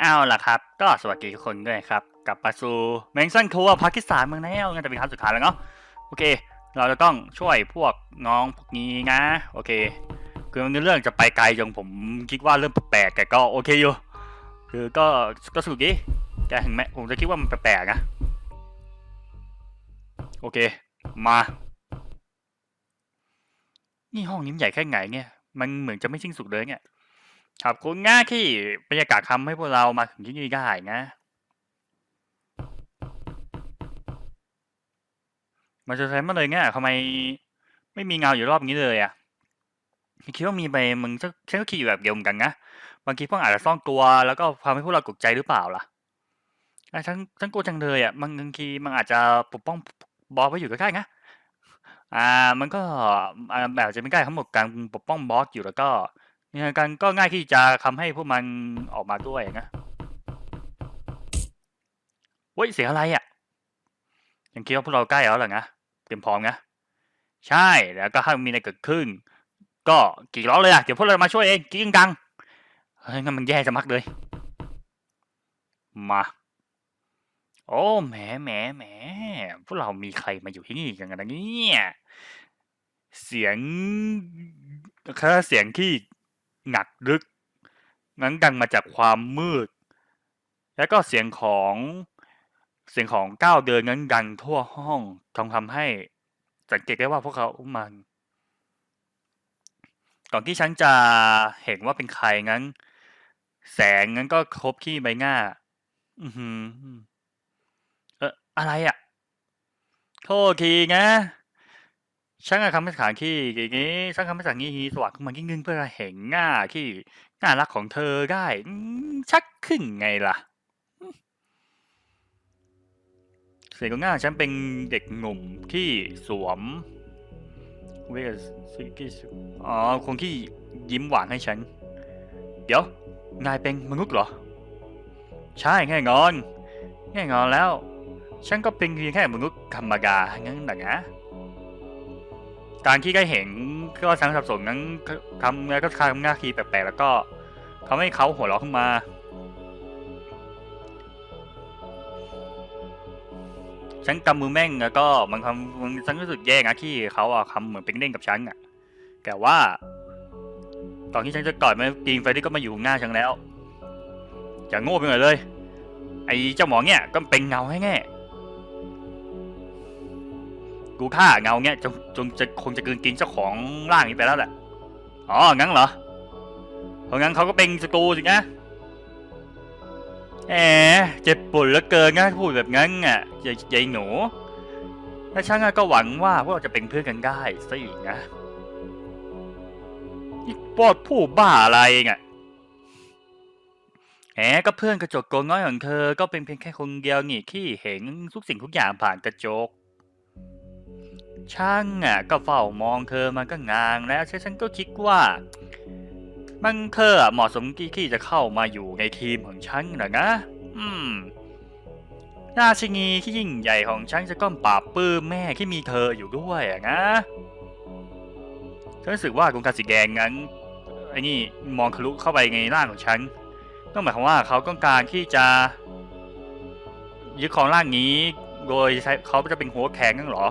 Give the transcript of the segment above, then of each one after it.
เอาล่ะครับ ก็สวัสดีทุกคนด้วยครับกลับมาสู่เมงซันทัวร์ปากีสานเมืองแล้วงั้นจะเป็นครั้งสุดท้ายแล้วเนาะโอเค เราจะต้องช่วยพวกน้องพวกนี้นะโอเค คือมันเรื่องจะไปไกลจนผมคิดว่าเริ่มแปลกแต่ก็โอเคอยู่คือก็ก็สุกดีแต่ถึงแม้ผมจะคิดว่ามันแปลกๆนะโอเค มา นี่ห้องนี้มใหญ่แค่ไหนเนี่ย มันเหมือนจะไม่สิ้นสุดเลยเนี่ย ขอบคุณง่าที่บรรยากาศทำให้พวกเรามาถึงที่นี่ได้นะ มันจะใช้มาเลยง่ะทำไมไม่มีเงาอยู่รอบนี้เลยอะคิดว่ามีไปมึงฉันก็คิดอยู่แบบเดียวกันนะบางทีพวกอาจจะซ่อนตัวแล้วก็ทำให้พวกเราตกใจหรือเปล่าล่ะอะฉันฉันกลัวจังเลยอะบางบางทีมันอาจจะปกป้องบอสไว้อยู่ก็ได้นะอ่า มันก็อ่าแบบจะไม่ใกล้ทั้งหมดการปกป้องบอสอยู่แล้วก็ เนี่ยกันก็ง่ายที่จะทำให้พวกมันออกมาด้วยนะเฮ้ยเสียงอะไรอะยังคิดว่าพวกเราใกล้แล้วเหรอนะเตรียมพร้อมนะใช่แล้วก็ถ้ามีอะไรเกิดขึ้น ก็กรีดร้อเลยอะเดี๋ยวพวกเรามาช่วยเองกรีดดังเฮ้ยงั้นมันแย่จะมักเลย มา โอ้แหมแหมแหมพวกเรามีใครมาอยู่ที่นี่กันกันนะเนี่ยเสียงแค่เสียงที่ หนักลึก นั้นดังมาจากความมืด แล้วก็เสียงของเสียงของก้าวเดินนั้นดังทั่วห้องทำทำให้สังเกตได้ว่าพวกเขามัน ก่อนที่ฉันจะเห็นว่าเป็นใครงั้น แสงนั้นก็ครบที่ใบหน้า อือหือ เอออะไรอะ่ะ โทษทีนะ ฉันก็ทำให้สถานที่อย่างนี้ฉันทำให้สถานที่สว่างขึ้นมายิ่งขึ้นเพื่อเห็นหน้าที่น่ารักของเธอได้อืมชักขึ้นไงล่ะเสียงของหน้าฉันเป็นเด็กหนุ่มที่สวมเวสซิกิสอ๋อคนที่ยิ้มหวานให้ฉัน เดี๋ยว นายเป็นมนุษย์เหรอ ใช่แน่นอนแน่นอนแล้ว ฉันก็เป็นเพียงแค่มนุษย์ธรรมดางั้นแหละนะ การที่ได้เห็นก็ทั้งสับสนนั้นทำแล้วก็ทำหน้าทีแปลกๆแล้วก็ทำให้เขาหัวเราะขึ้นมา ฉันกำมือแม่งแล้วก็มันทำมันฉันรู้สึกแย่นะที่เขาอะทำเหมือนเป็นเล่นกับฉันอะแต่ว่า ตอนที่ฉันจะกอดมันกินไฟที่ก็มาอยู่งหน้าฉันแล้วอย่าโง่ไปหน่อยเลย ไอ้เจ้าหมอเนี่ยก็เป็นเงาให้แง่ กูฆ่าเงาเงี้ยจงจงจะคงจะกลืนกินเจ้าของร่างนี้ไปแล้วแหละ อ๋อ งั้นเหรอ เพราะงั้นเขาก็เป็นศัตรูสินะแหมเจ็บปวดเหลือเกินนะพูดแบบงั้นอะยายยายหนูถ้าช่างก็หวังว่าพวกเราจะเป็นเพื่อนกันได้ซะอีกนะนี่ปอดผู้บ้าอะไรเงี้ยแหมก็เพื่อนกระจกโกงน้อยของเธอ ก็เป็นเพียงแค่คนเดียวนี่ที่เห็นทุกสิ่งทุกอย่างผ่านกระจก ช่างอะก็เฝ้ามองเธอมันก็งางแล้วใช่ฉันก็คิดว่ามันเธอเหมาะสมที่ที่จะเข้ามาอยู่ในทีมของฉันนะนะ อืมราชินีที่ยิ่งใหญ่ของฉันจะก้มปราบปื้มแม่ที่มีเธออยู่ด้วยอะนะฉันรู้สึกว่ากุงกาสีแดงงั้นไอ้นี่มองทะลุเข้าไปในร่างของฉันก็หมายความว่าเขาต้องการที่จะยึดครองร่างนี้ โดยเขาจะเป็นหัวแข็งนั่นเหรอ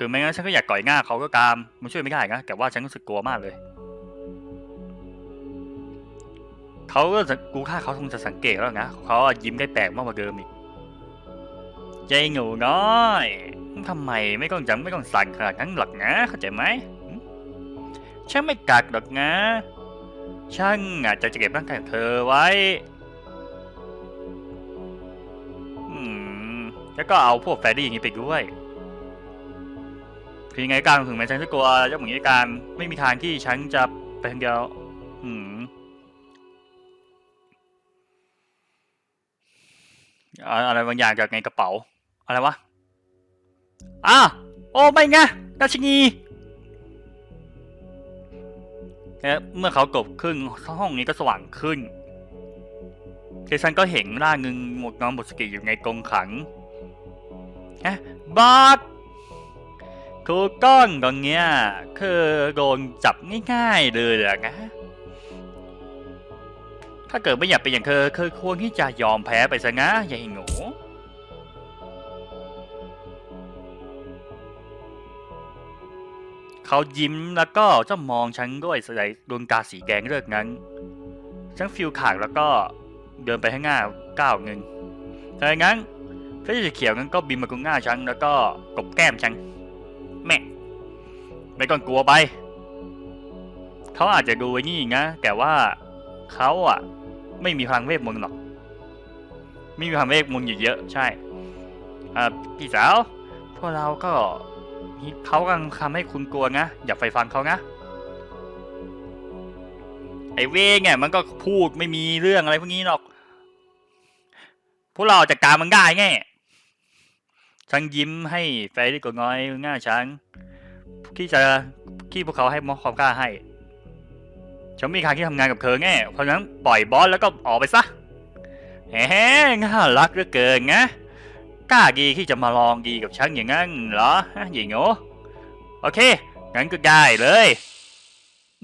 คือไม่งั้นฉันก็อยากก่อยง่าเขาก็ตามมันช่วยไม่ได้นะแต่ว่าฉันรู้สึกกลัวมากเลยเขาก็จะกูค่าเขาคงจะสังเกตแล้วนะเขาอะยิ้มได้แปลกมากกว่าเดิมอีกยายหนูน้อยทำไมไม่ต้องจำไม่ต้องสั่นขนาดนั้นหรอกนะเข้าใจไหมฉันไม่กักหรอกนะช่างอาจจะเก็บร่างกายของเธอไว้อืมแล้วก็เอาพวกแฟรดี้อย่างนี้ไปด้วย คือยังไงการถึงแม้ฉันจะกลัวเจ้าหมูนี้การไม่มีทางที่ฉันจะไปคนเดียว อืมอะไรบางอย่างจากในกระเป๋า อะไรวะอ้าโอ้ไม่ไงราชินีและเมื่อเขากบขึ้นห้องนี้ก็สว่างขึ้นเคซันก็เห็นร่างหนึ่งหมดน้องหมดสติอยู่ในกรงขังฮะบาส ถูกต้องตรงเนี้ยคือโดนจับง่ายๆเลยอะนะ ถ้าเกิดไม่อยากเป็นอย่างเธอเธอควรที่จะยอมแพ้ไปซะนะยาให้หนูเขายิ้มแล้วก็จ้ามองฉันด้วยสายดวงตาสีแดงเลือกนั้น ฉันฟิลขากแล้วก็เดินไปข้างหน้าก้าวหนึ่งถ้าอย่างนั้นพื่อจะเขียวนั้นก็บินมาตรงหน้าฉันแล้วก็กบแก้มฉัน แม่ไม่ต้องกลัวไป เขาอาจจะดูไอ้นี่นะแต่ว่าเขาอะ ไม่มีพลังเวทมนต์หรอก ไม่มีพลังเวทมนต์อยู่เยอะ ใช่พี่สาว พวกเราก็เขากำลังทำให้คุณกลัวนะอย่าไปฟังเขานะไอเวงเนี่ยมันก็พูดไม่มีเรื่องอะไรพวกนี้หรอก พวกเราจัดการมันได้ไง ฉันยิ้มให้แฟรี่กดน้อยง่าฉันที่จะที่พวกเขาให้มอบความกล้าให้ฉันมีทางที่ทำงานกับเธอแง่เพราะฉะนั้นปล่อยบอสแล้วก็ออกไปซะแหมน่ารักเหลือเกินนะกล้าดีที่จะมาลองดีกับฉันอย่างนั้นเหรอฮะหญิงโอโอเคงั้นก็ได้เลย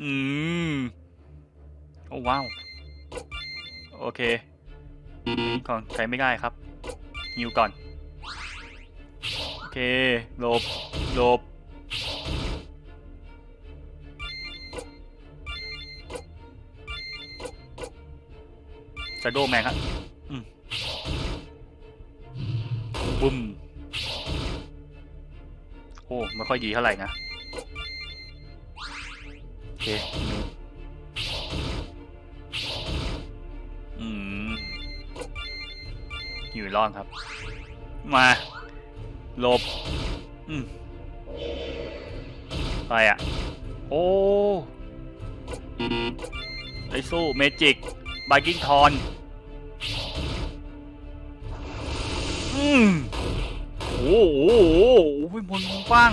อืมโอ้ว้าว โอเคก่อนใช้ไม่ได้ครับฮิวก่อน เคหลบหลบชโดแมนครับอืมบุ้มโอ้ไม่ค่อยดีเท่าไหร่นะ โอเคอืมอยู่รอดครับ มา หลบ อืมอะไรอะ โอ้ไอสู้ เมจิก บากิ้งทอน อืมโอ้โหโอ้โหโอ้โหมนกว้าง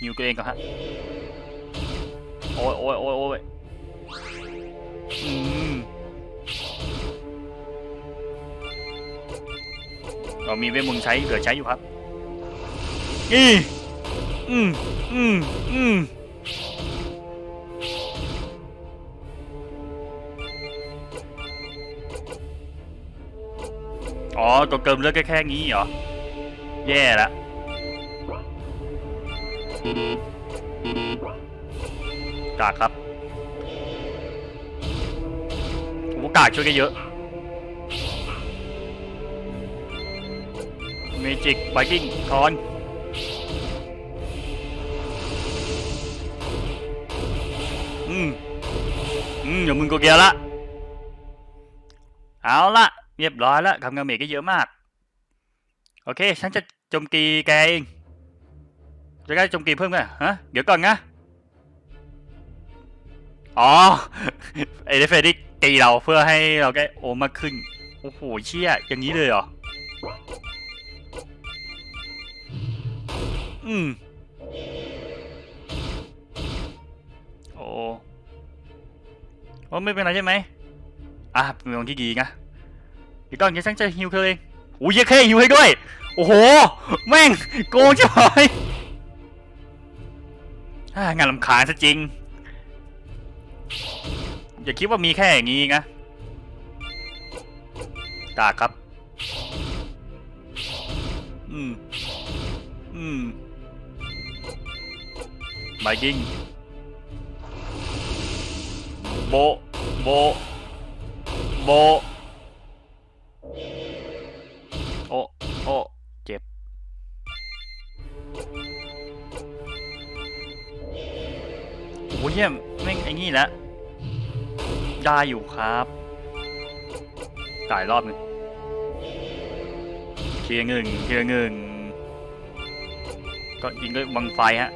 หิวตัวเองก่อนฮะ โอ้ยโอ้ยโอ้ยโอ้ยอืม เรามีเวทมนต์ใช้เหลือใช้อยู่ครับอืมอืมอืมอืมอ๋อตัวเกิมเลือกแค่แค่นี้เหรอ แย่ละกากครับโอ้กากช่วยได้เยอะ เมจิกไบกิ้งทอนอืมอืมเดี๋ยวมึงก็เกียร์ละ เอาละเรียบร้อยแล้วทำงานเมจก็เยอะมาก โอเค ฉันจะโจมตีแกเองจะได้โจมตีเพิ่มกันฮะ เดี๋ยวก่อนนะอ๋อไอเดฟเฟดิกตีเราเพื่อให้เราได้โอมากขึ้น โอ้โหเชี่ยอย่างนี้เลยเหรอ อืม โอ้โอ้ไม่เป็นไรใช่ไหมอะเป็นคนที่ดีนะเดี๋ยวก่อนเดี๋ยวฉันจะฮิวเธอเองโอ้ยแค่ฮิวให้ด้วย โอ้โห แม่งโกงจังเลยงานลำคาญซะจริง อย่าคิดว่ามีแค่อย่างนี้นะตาครับ อืม อืม ไบกิ้งโบโบโบโอโอเจ็บ โอ้เยี่ยมแม่งไอ้นี่แหละได้อยู่ครับจ่ายรอบนึงเคลียร์เงินเคลียร์เงินก็ยิงด้วยบังไฟฮะ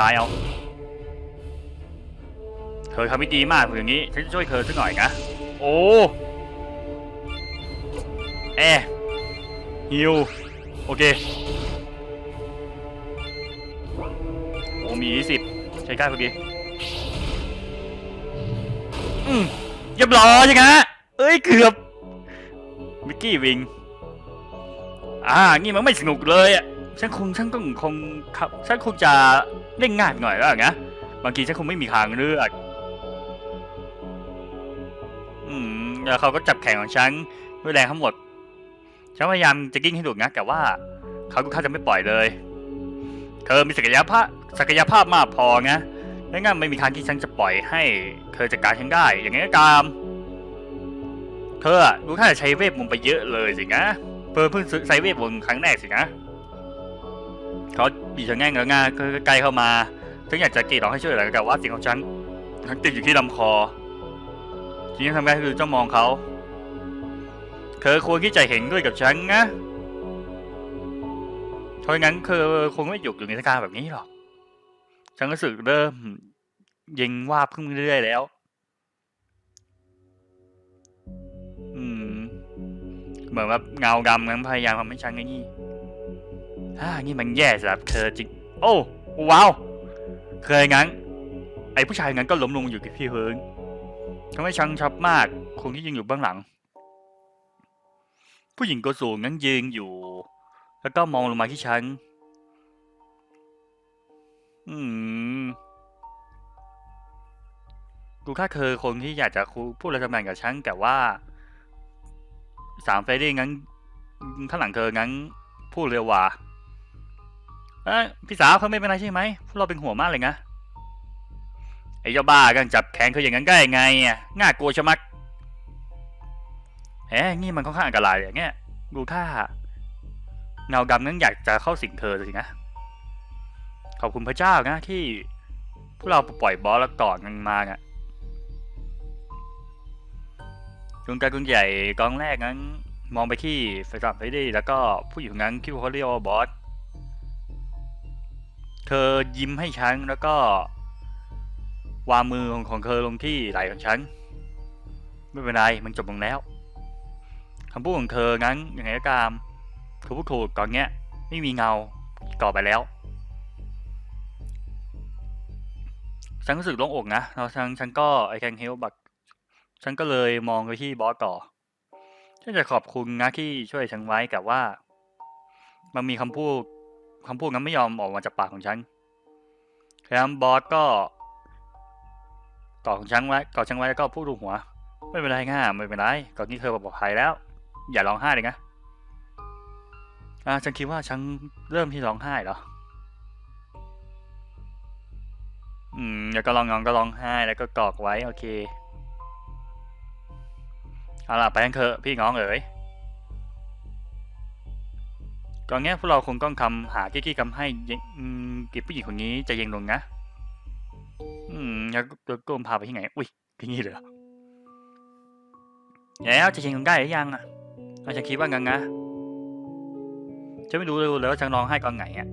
ตายเอา เธอทำไม่ดีมากอย่างนี้ ฉันจะช่วยเธอสักหน่อยนะ โอ้แอร์ฮิว โอเค โอ้มีสิบใช้ได้พอดีอืมเรียบร้อยใช่ไหมเอ้ย เกือบ มิกกี้วิง อ่างี้มันไม่สนุกเลยอะ ฉันคง ฉันก็คงครับ ฉันคงจะ เล่งานหน่อยแล้วนะบางทีฉันคงไม่มีทางเลือกอืมแล้วเขาก็จับแขนของฉันด้วยแรงทั้งหมดฉันพยายามจะกิ้งให้หลุดนะแต่ว่าเขาก็เขาจะไม่ปล่อยเลย เธอมีศักยภาพศักยภาพมากพอนะไม่งั้นไม่มีทางที่ฉันจะปล่อยให้ เธอจัดการฉันได้ อย่างนี้ก็ตาม เธออะรู้ท่าจะใช้เวทมนต์ไปเยอะเลยสินะเพิ่งเพิ่งใช้เวทมนต์ครั้งแรกสินะ เขาบีบฉันแง่งแล้วง่ายใกล้เข้ามาฉันอยากจะกรีดร้องให้ช่วยเหลือแต่ว่าเสียงของฉันทั้งติดอยู่ที่ลำคอสิ่งที่ทำได้คือจ้องมองเขาเธอควรที่จะเห็นด้วยกับฉันนะเพราะงั้นเธอคงไม่หยุดอยู่ในสถานกาแบบนี้หรอก ฉันรู้สึกเริ่มยิงว่าบขึ้นเรื่อยๆแล้ว อืม เหมือนว่าเงาดำนั้นพยายามทำให้ฉันไอ้นี่านี่มันแย่สำหรับเธอจริง โอ้ว้าวเคยงั้น ไอ้ผู้ชายงั้นก็ล้มลงอยู่กับที่พื้นทำให้ฉันชับมากคงที่ยืนอยู่เบื้องหลัง ผู้หญิงตัวสูงนั้นยืนอยู่ แล้วก็มองลงมาที่ฉันอืมกูค่าเคยคนที่อยากจะคุยพูดอะไรทำนองกับฉันแต่ว่าสามเฟรดี้งั้นข้างหลังเธองั้นพูดเร็วว่ะ เอ้ยพี่สาวเขาไม่เป็นไรใช่ไหมพวกเราเป็นห่วงมากเลยนะไอ้เจ้าบ้ากันจับแขนเขาอย่างนั้นได้ไงอะง่ากลัวชะมัดแหมนี่มันค่อนข้างอันตรายอย่างเงี้ยดูท่าเงาดำนั้นอยากจะเข้าสิงเธอสินะขอบคุณพระเจ้านะที่พวกเราปล่อยบอสแล้วก่อนมันมาเนี่ยกองการกองใหญ่กองแรกนั้น มองไปที่ไฟสามไฟดีแล้วก็ผู้หญิงนั้นคิดว่าเขาเรียกว่าบอส เธอยิ้มให้ฉันแล้วก็ วางมือของของเธอลงที่ไหล่ของฉัน ไม่เป็นไรมันจบลงแล้วคำพูดของเธองั้นยังไงก็ตามเธอพูดถูกตอนเนี้ย ไม่มีเงาต่อไปแล้วฉันรู้สึกโล่งอกนะแล้วฉันฉันก็ไอแคนเฮลบักฉันก็เลยมองไปที่บอสต่อ ฉันจะขอบคุณนะที่ช่วยฉันไว้แต่ว่า มันมีคำพูด คำพูดนั้นไม่ยอมออกมาจากปากของฉันแล้วบอสก็กอดของฉันไว้กอดฉันไว้แล้วก็พูดดูหัว ไม่เป็นไรง่าไม่เป็นไรก่อนนี้เธอปลอดภัยแล้ว อย่าร้องไห้เลยนะอ่าฉันคิดว่าฉันเริ่มที่ร้องไห้เหรออืมแล้วก็ร้องงองก็ร้องไห้แล้วก็กอกไว้โอเคเอาล่ะไปกันเถอะพี่น้องเอ๋ย ก่อนนี้พวกเราคงต้องคำหากี้คำให้เกิบผู้หญิงคนนี้ใจะเย็นลงนะ อืมแล้วก็ก้มพาไปที่ไหน อุ้ยที่นี่เลยเหรอแล้วจะเย็นลงได้หรือยังอะเราจะคิดว่างังนะจะไม่รู้เลยว่าจะร้องไห้ตอนไหนอะ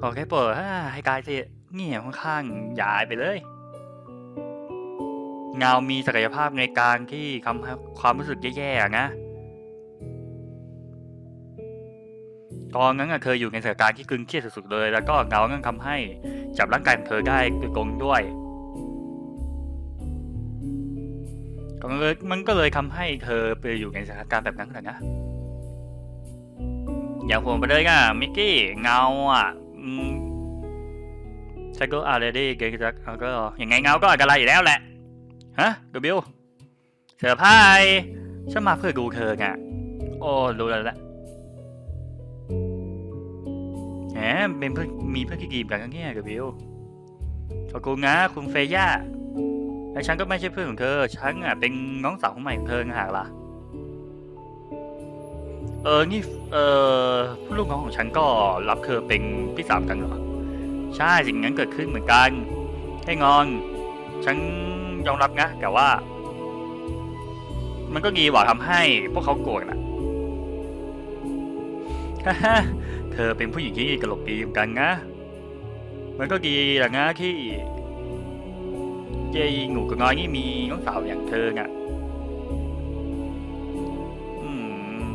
ขอแค่เปิดให้กายสิเงียบค่อนข้างหยายไปเลยเงามีศักยภาพในการที่ทำความรู้สึกแย่ๆนะ ตอนนั้นเคยอยู่ในสถานการณ์ที่กึงเครียดสุดๆเลย แล้วก็เงานั้นทำให้จับร่างกายของเธอได้โดยตรงด้วยก็เลยมันก็เลยทำให้เธอไปอยู่ในสถานการณ์แบบนั้นแหละนะอย่าห่วงไปเลยนะมิกกี้เงาอะอืมใช่ก็อะไรได้เกย์จักอาก็ยังไงเงาก็อันตรอยู่แล้วแหละฮะกบิวเซอพรส์ฉันมาเพื่อดูเธอไงโอ้รู้แล้วแหละ แหมเป็นเพื่อนมีเพื่อนที่ดีแบบกันเนี่ยกบิวขอบคุณนะคุณเฟย่าและฉันก็ไม่ใช่เพื่อนของเธอ ฉันอะเป็นน้องสาวของใหม่ของเธอหากล่ะ เออ นี่ เออผู้ลูกน้องของฉันก็รับเธอเป็นพี่สาวกันเหรอ ใช่สิ่งนั้นเกิดขึ้นเหมือนกันให้งอน ฉันยอมรับนะแต่ว่า มันก็ดีกว่าทำให้พวกเขาโกรธนะ เธอเป็นผู้หญิงที่กระหลกดีเหมือนกันนะ มันก็ดีแหละนะที่เจหนูกับน้อยนี่มีน้องสาวอย่างเธอไงอืม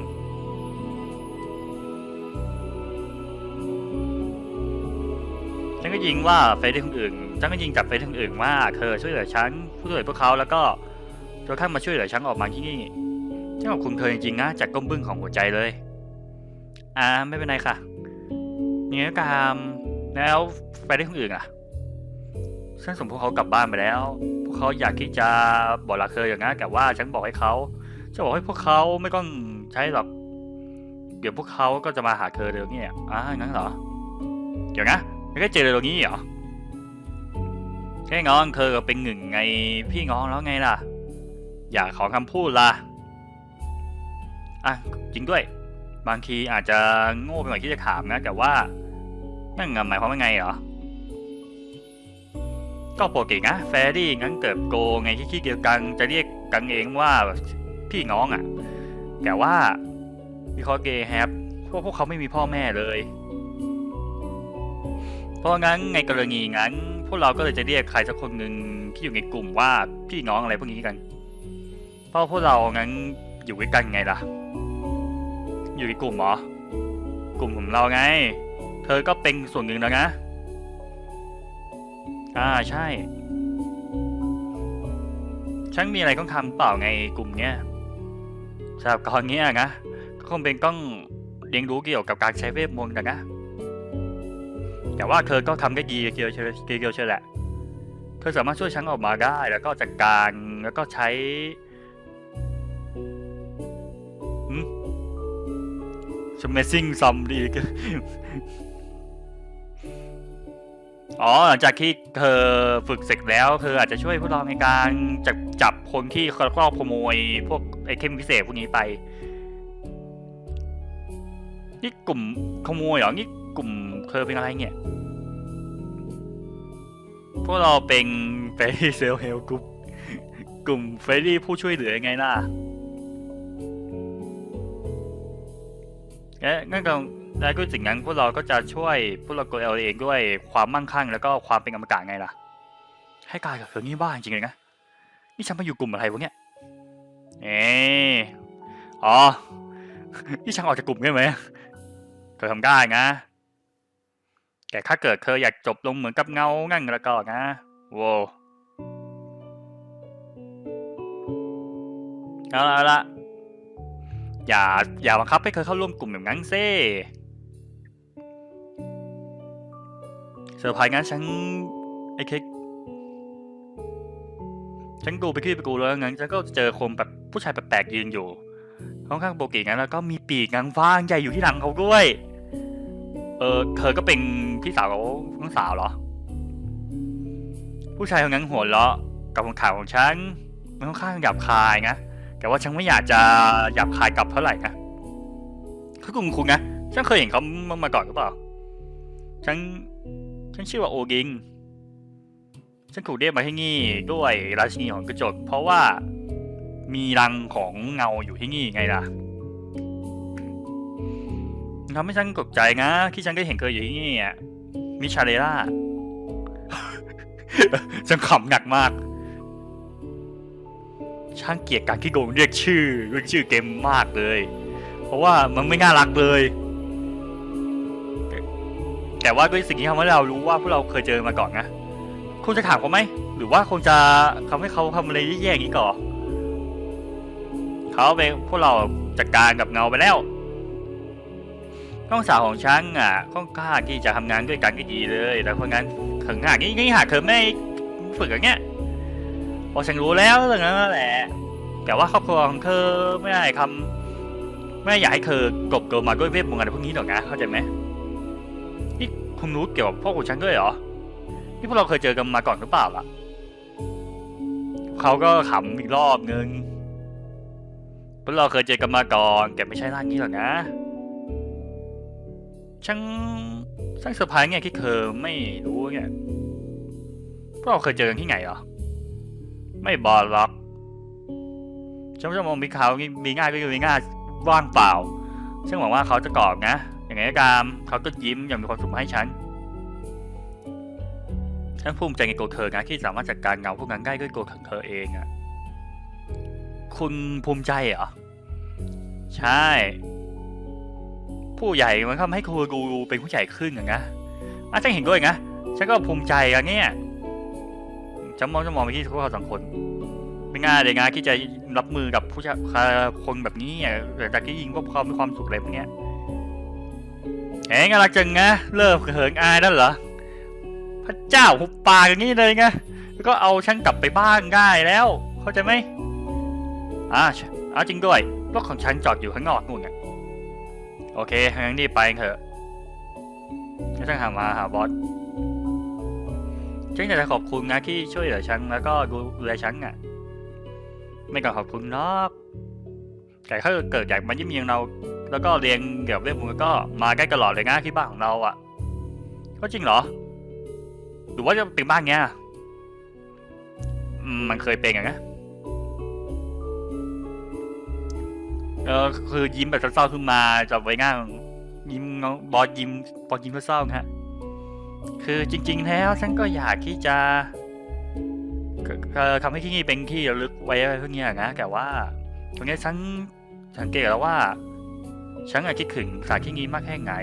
ฉันก็ยิงว่าเฟซได้คนอื่น ฉันก็ยิงจับเฟซคนอื่นว่าเธอช่วยเหลือฉันช่วยพวกเขาแล้วก็จนกระทั่งมาช่วยเหลือฉันออกมาที่นี่ฉันขอบคุณเธอจริงๆนะจากก้มบึ้งของหัวใจเลย อ่าไม่เป็นไรค่ะ ยังไงก็ตามแล้วไปได้คนอื่นอะฉันส่งพวกเขากลับบ้านไปแล้ว พวกเขาอยากที่จะบอกลาเคยอย่างนั้นแต่ว่าฉันบอกให้เขาจะบอกให้พวกเขาไม่ต้องใช้หรอกเดี๋ยวพวกเขาก็จะมาหาเธอเดี๋ยวนี้อ่างั้นเหรอ เดี๋ยวนะไม่ได้เจอเร็วนี้เหรอแค่ง้องเธอเป็นหนึ่งไงพี่ง้องแล้วไงล่ะ อยากขอคำพูดล่ะ อะจริงด้วย บางทีอาจจะโง่ไปหน่อยที่จะถามนะ แต่ว่านั่นหมายความว่าไงเหรอ ก็ปกตินะแฟรี่งั้นเกิดโกไงที่ขี้เกียวกันจะเรียกกันเองว่าพี่น้องอะ แต่ว่าวิคราะห์เกย์แฮปพวกพวกเขาไม่มีพ่อแม่เลย เพราะงั้นในกรณีงั้น พวกเราก็เลยจะเรียกใครสักคนหนึ่งที่อยู่ในกลุ่มว่าพี่น้องอะไรพวกนี้กัน เพราะพวกเรางั้นอยู่ด้วยกันไงล่ะ อยู่ในกลุ่มเหรอ กลุ่มของเราไง เธอก็เป็นส่วนหนึ่งแล้วนะ อ่าใช่ ฉันมีอะไรต้องทำเปล่าไงกลุ่มเนี้ยสำหรับตอนเนี้ยนะก็คงเป็นต้องเรียนรู้เกี่ยวกับการใช้เวทมนต์กันะ แต่ว่าเธอก็ทำได้ดีเกียวเชเกียวเชแหละ เธอสามารถช่วยฉันออกมาได้ แล้วก็จัดการ แล้วก็ใช้ Amazing ซัมดีกอ๋อหลังจากที่เธอฝึกเสร็จแล้วเธออาจจะช่วยพวกเราในการจับจับคนที่ครอบขโมยพวกไอเทมพิเศษพวกนี้ไป นี่กลุ่มขโมยเหรอ นี่กลุ่มเธอเป็นอะไรเนี่ย พวกเราเป็นเฟรดี้เซลเฮลกลุ่มกลุ่มเฟรดี้ผู้ช่วยเหลือไงล่ะ เอ๊ะงั้นก็แล้ก็สิ่งนั้นพวกเราก็จะช่วยพวกเราตัวเราเองด้วยความมั่งคั่ง แล้วก็ความเป็นอมตะไงล่ะ ให้กายกับเธอนี่บ้าจริงๆเลยนะนี่ฉันมาอยู่กลุ่มอะไรวะเนี่ยเอ๊ะอ๋อนี่ฉันออกจากกลุ่มได้ไหมเธอทำได้นะแต่ถ้าเกิดเธออยากจบลงเหมือนกับเงางั้นแล้วก็นะโว้เอาละเอาละ อย่าอย่าบังคับให้เธอเข้าร่วมกลุ่มแบบนั้นเซ่เซอร์ไพรส์งั้นฉันไอ้เค้กฉันดูไปที่ไปกูแล้วงั้นฉันก็เจอคนแบบผู้ชายแปลกๆยืนอยู่ค่อนข้างโปรกิงั้นแล้วก็มีปีกงางฟ้างใหญ่อยู่ที่หลังเขาด้วย เออเธอก็เป็นพี่สาวของน้องสาวเหรอ ผู้ชายคนนั้นหัวเราะกับคำถามของฉันมันค่อนข้างหยาบคายนะ แต่ว่าฉันไม่อยากจะหยาบคายกลับเท่าไหร่นะเขากลุ่มคุณนะฉันเคยเห็นเขามาก่อนหรือเปล่า ฉัน ฉันชื่อว่าโอกิง ฉันถูกเรียกมาที่นี่ด้วยราชินีของกระจก เพราะว่ามีรังของเงาอยู่ที่นี่ไงล่ะทำให้ฉันตกใจนะที่ฉันก็เห็นเคยอยู่ที่นี่อะมิชาเลล่า ฉันขำหนักมาก ช่างเกลียดการที่โกงเรียกชื่อเรียกชื่อเกมมากเลย เพราะว่ามันไม่น่ารักเลย แต่ว่าด้วยสิ่งที่ทำให้เรารู้ว่าพวกเราเคยเจอมาก่อนนะคุณจะถามเขาไหม หรือว่าคงจะทำให้เขาทำอะไรแย่ๆอย่างนี้ก่อนเขาเป็นพวกเราจัดการกับเงาไปแล้วน้องสาวของฉันอะค่อนข้างที่จะทำงานด้วยกันก็ดีเลย แต่เพราะงั้นถึงหากนี่นี่หากเธอไม่ฝึกอย่างเงี้ย พอฉันรู้แล้วเรื่องนั้นแหละ แต่ว่าครอบครัวของเธอไม่ได้คำไม่อยากให้เธอกบเกินมาด้วยเวทมนต์อะไรพวกนี้หรอกนะเข้าใจไหมนี่คุณรู้เกี่ยวกับพ่อของฉันด้วยเหรอที่พวกเราเคยเจอกันมาก่อนหรือเปล่าล่ะเขาก็ขำอีกรอบนึงพวกเราเคยเจอกันมาก่อนแต่ไม่ใช่ร่างนี้หรอกนะช่างช่างเซอร์ไพรส์ไงที่เธอไม่รู้เนี่ยพวกเราเคยเจอกันที่ไหนเหรอ ไม่บอกหรอกฉันจะมงมีเขามีง่ายก็คือมีง่ายว่างเปล่าซึ่งหวังว่าเขาจะกรอบนะ อย่างไรก็ตามเขาก็ยิ้มอย่างมีความสุขมาให้ฉัน ฉันภูมิใจในตัวเธอนะที่สามารถจัดการเงาพวกนั้นได้ด้วยตัวของเธอเองอะคุณภูมิใจเหรอ ใช่ ผู้ใหญ่มันทำให้ครูดูเป็นผู้ใหญ่ขึ้นอย่างนะอาจจะเห็นด้วยนะ ฉันก็ภูมิใจอะเนี่ย จะมองจะมองไปที่พวกเราสองคน ไม่ง่ายเลยนะที่จะรับมือกับผู้ชายคนแบบนี้อะหลังจากที่ยิงพวกเขามีความสุขอะไรพวกเนี้ยแหงน่ารักจังนะเลิกเหิงอายนั่นเหรอพระเจ้าหุบปากอย่างนี้เลยไงแล้วก็เอาฉันกลับไปบ้านได้แล้ว เข้าใจไหมอ่าเอาจริงด้วยรถของฉันจอดอยู่ข้างนอกนู่นไงโอเคงั้นรีบไปเถอะฉันจะหามาหาบอส ฉันอยากจะขอบคุณนะที่ช่วยเหลือฉันแล้วก็ดูแลฉันอะ ไม่ต้องขอบคุณหรอกแต่ถ้าเกิดอยากมายี่ยมเยียนเรา แล้วก็เรียนเกี่ยวกับเรื่องพวกนี้ก็มาใกล้ตลอดเลยนะที่บ้านของเราอะ ก็จริงเหรอ หรือว่าจะเป็นบ้านเงี้ยมันเคยเป็นอย่างนะเออคือยิ้มแบบเศร้าๆขึ้นมาจับไว้ง่ายยิ้มน้องบอสยิ้มบอสยิ้มเศร้าๆนะฮะ คือจริง ๆ แล้วฉันก็อยากที่จะเอ่อทำให้ที่นี่เป็นที่ระลึกไว้อะไรพวกเนี้ยนะ แต่ว่าตรงนี้ฉันสังเกตแล้วว่า ฉันอะคิดถึงสถานที่นี้มากแค่ไหน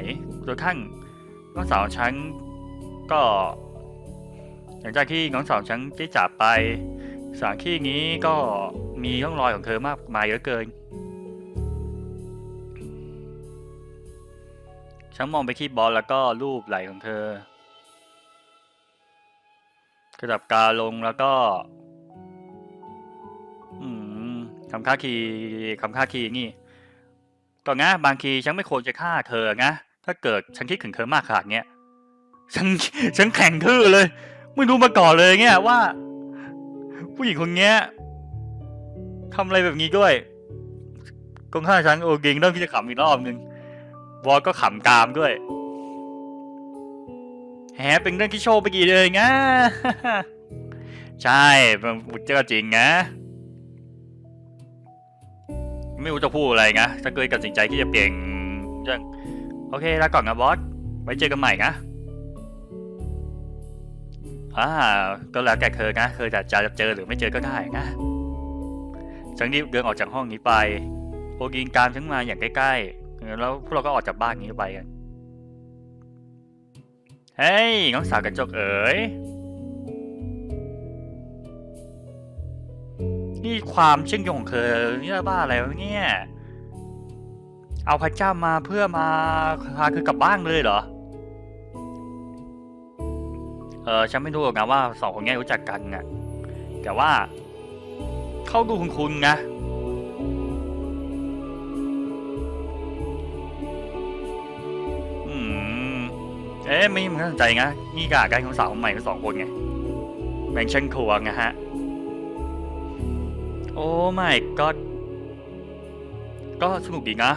จนกระทั่งน้องสาวฉันก็หลังจากที่น้องสาวฉันได้จากไปสถานที่นี้ก็มีร่องรอยของเธอมากมายเหลือเกิน ฉันมองไปที่บอลแล้วก็รูปไหล่ของเธอ กระดับกาลงแล้วก็คำค่าคีคำค่าคีนี่ก็นะบางทีฉันไม่ควรจะฆ่าเธอนะถ้าเกิดฉันคิดถึงเธอมากขนาดเนี้ยฉันฉันแข่งทื่อเลย ไม่รู้มาก่อนเลยเนี่ยว่า ผู้หญิงคนเนี้ยทำอะไรแบบนี้ด้วยกงฆ่าฉันโอเกงเริ่มที่จะขำอีกรอบนึงบอก็ขำตามด้วย แฮเป็นเรื่องที่โชว์ไปกี่เลยนะใช่มันเจอจริงนะ ไม่รู้จะพูดอะไรนะฉันก็เลยตัดสินใจที่จะเปลี่ยนเรื่องโอเคแล้วก่อนนะบอส ไว้เจอกันใหม่นะอ่าก็แล้วแต่เธอนะเธอจะจะเจอหรือไม่เจอก็ได้นะฉันรีบเดินออกจากห้องนี้ไปโอกินการฉันมาอย่างใกล้ๆแล้วพวกเราก็ออกจากบ้านนี้ไปกัน เฮ้ยน้องสาวกระจกเอ๋ย นี่ความเชื่อมโยงของเธอเนี่ยบ้าอะไรวะเนี่ย เอาพระเจ้ามาเพื่อมาพาคือกลับบ้านเลยเหรอ เออฉันไม่รู้หรอกนะว่าสองคนนี้รู้จักกันน่ะแต่ว่า เขาดูคุณคุณนะ เอ๊ะไม่มันน่าสนใจนะนี่กาการของสาวใหม่ทั้งสองคนไงแบ่งชั้นครัวไงฮะ โอ้ไม่ก็ ก็สนุกดีนะ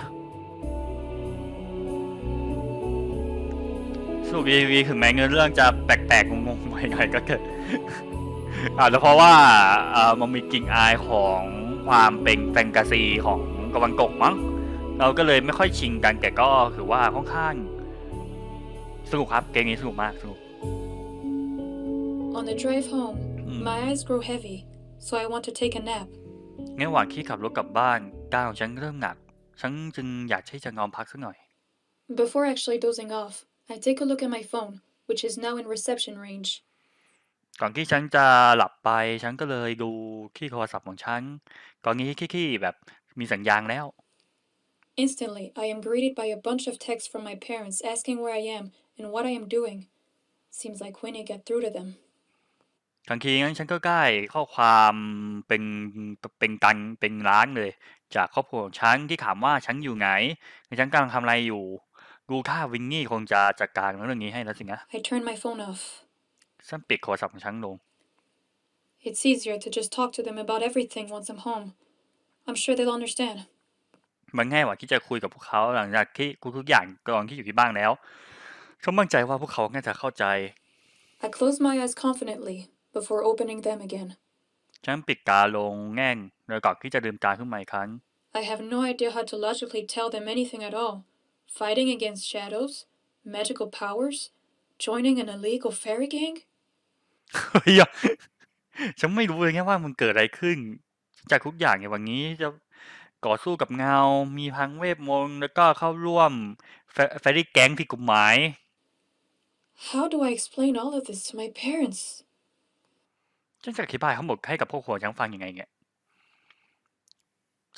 สนุกดีดีถึงแม้เงินเรื่องจะแปลกๆงงๆไปหน่อยก็เกิดอาจจะเพราะว่าเออมันมีกลิ่นอายของความเป็นแฟนตาซีของตะวันตกมั้ง เราก็เลยไม่ค่อยชิงกันแต่ก็ถือว่าค่อนข้าง สนุกครับ เกมนี้สนุกมากสนุก On the drive home, อืม my eyes grow heavy, so I want to take a nap. งั้นระหว่างที่ขับรถกลับบ้านก้าวของฉันเริ่มหนัก ฉันจึงอยากที่จะนอนพักสักหน่อย Before actually dozing off, I take a look at my phone, which is now in reception range. ก่อนที่ฉันจะหลับไปฉันก็เลยดูที่โทรศัพท์ของฉันตอนนี้ขี้ๆแบบมีสัญญาณแล้ว Instantly, I am greeted by a bunch of texts from my parents asking where I am and what I am doing. Seems like when I get through to them. ทันทีนั้นฉันก็ได้ข้อความเป็นเป็นตันเป็นล้านเลย จากครอบครัวของฉันที่ถามว่าฉันอยู่ไหนฉันกำลังทำอะไรอยู่ดูท่าวินนี่คงจะจัดการเรื่องนี้ให้แล้วสินะ I turn my phone off. ฉันปิดโทรศัพท์ของฉันลง It's easier to just talk to them about everything once I'm home. I'm sure they'll understand. มันง่ายกว่าที่จะคุยกับพวกเขาหลังจากที่ทุกๆอย่างกองที่อยู่ที่บ้านแล้ว ฉันมั่นใจว่าพวกเขาน่าจะเข้าใจ I close my eyes confidently before opening them again. ฉันปิดตาลงแง่งแล้วก่อนที่จะลืมตาขึ้นมาอีกครั้ง I have no idea how to logically tell them anything at all. Fighting against shadows? Magical powers? Joining an illegal fairy gang? เฮ้ยอะฉันไม่รู้เลยไงว่ามันเกิดอะไรขึ้น จากทุกอย่างในวันนี้จะก่อสู้กับเงา มีพังเวทมนต์แล้วก็เข้าร่วมแฟแฟรี่แก๊งผิดกฎหมาย How do I explain all of this to my parents? ฉันจะอธิบายทั้งหมดให้กับพวกหัวฉันฟังยังไงเนี่ย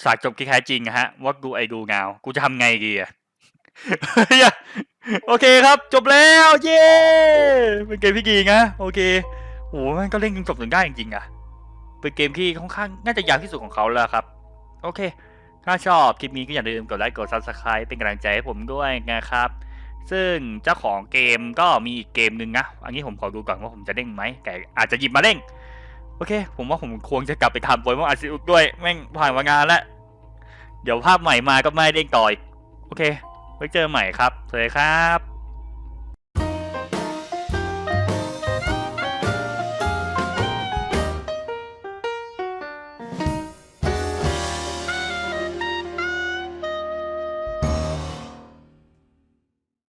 สากจบที่แท้จริงอะฮะ ว่ากูไอดูเงากูจะทำไงดีอะเฮ้ยอะ โอเคครับ จบแล้ว เย้ เป็นเกมที่ดีนะ โอเคโอ้มันก็เล่นจนจบถึงได้จริงๆอะเป็นเกมที่ค่อนข้างน่าจะยาวที่สุดของเขาแล้วครับ โอเค ถ้าชอบคลิปนี้ก็อย่าลืมกดไลค์กด subscribe เป็นกำลังใจให้ผมด้วยนะครับ ซึ่งเจ้าของเกมก็มีอีกเกมหนึ่งนะ อันนี้ผมขอดูก่อนว่าผมจะเด้งไหมแต่อาจจะหยิบมาเด้งโอเค ผมว่าผมควรจะกลับไปทำโปรโมทอาซิอุกด้วยแม่งผ่านมางานแล้ว เดี๋ยวภาพใหม่มาก็ไม่เด้งต่อย โอเค ไว้เจอใหม่ครับสวัสดีครับ